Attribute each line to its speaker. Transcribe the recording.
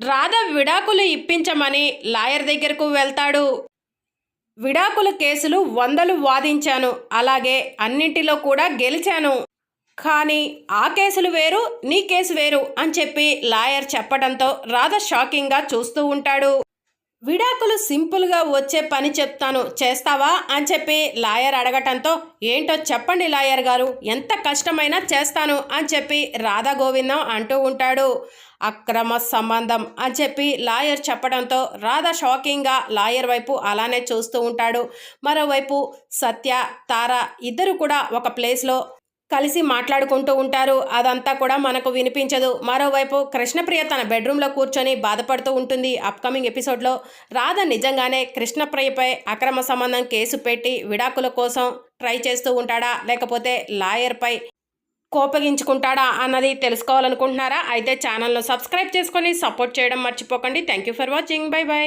Speaker 1: రాధ విడాకులు ఇప్పించమని లాయర్ దగ్గరకు వెళ్తాడు. విడాకుల కేసులు వందలు వాదించాను. అలాగే అన్నింటిలో కూడా గెలిచాను. కానీ ఆ కేసులు వేరు నీ కేసు వేరు అని చెప్పి లాయర్ చెప్పడంతో రాధ షాకింగ్గా చూస్తూ ఉంటాడు. విడాకులు సింపుల్గా వచ్చే పని చెప్తాను. చేస్తావా? అని చెప్పి లాయర్ అడగటంతో ఏంటో చెప్పండి లాయర్ గారు ఎంత కష్టమైనా చేస్తాను అని చెప్పి రాధా గోవిందం అంటూ ఉంటాడు. అక్రమ సంబంధం అని చెప్పి లాయర్ చెప్పడంతో రాధా షాకింగ్గా లాయర్ వైపు అలానే చూస్తూ ఉంటాడు. మరోవైపు సత్య తార ఇద్దరు కూడా ఒక ప్లేస్లో కలిసి మాట్లాడుకుంటూ ఉంటారు. అదంతా కూడా మనకు వినిపించదు. మరోవైపు కృష్ణప్రియ తన బెడ్రూమ్లో కూర్చొని బాధపడుతూ ఉంటుంది. అప్కమింగ్ ఎపిసోడ్లో రాధ నిజంగానే కృష్ణప్రియపై అక్రమ సంబంధం కేసు పెట్టి విడాకుల కోసం ట్రై చేస్తూ ఉంటాడా? లేకపోతే లాయర్పై కోపగించుకుంటాడా అన్నది తెలుసుకోవాలనుకుంటున్నారా? అయితే ఛానల్ను సబ్స్క్రైబ్ చేసుకొని సపోర్ట్ చేయడం మర్చిపోకండి. Thank you for watching. Bye bye.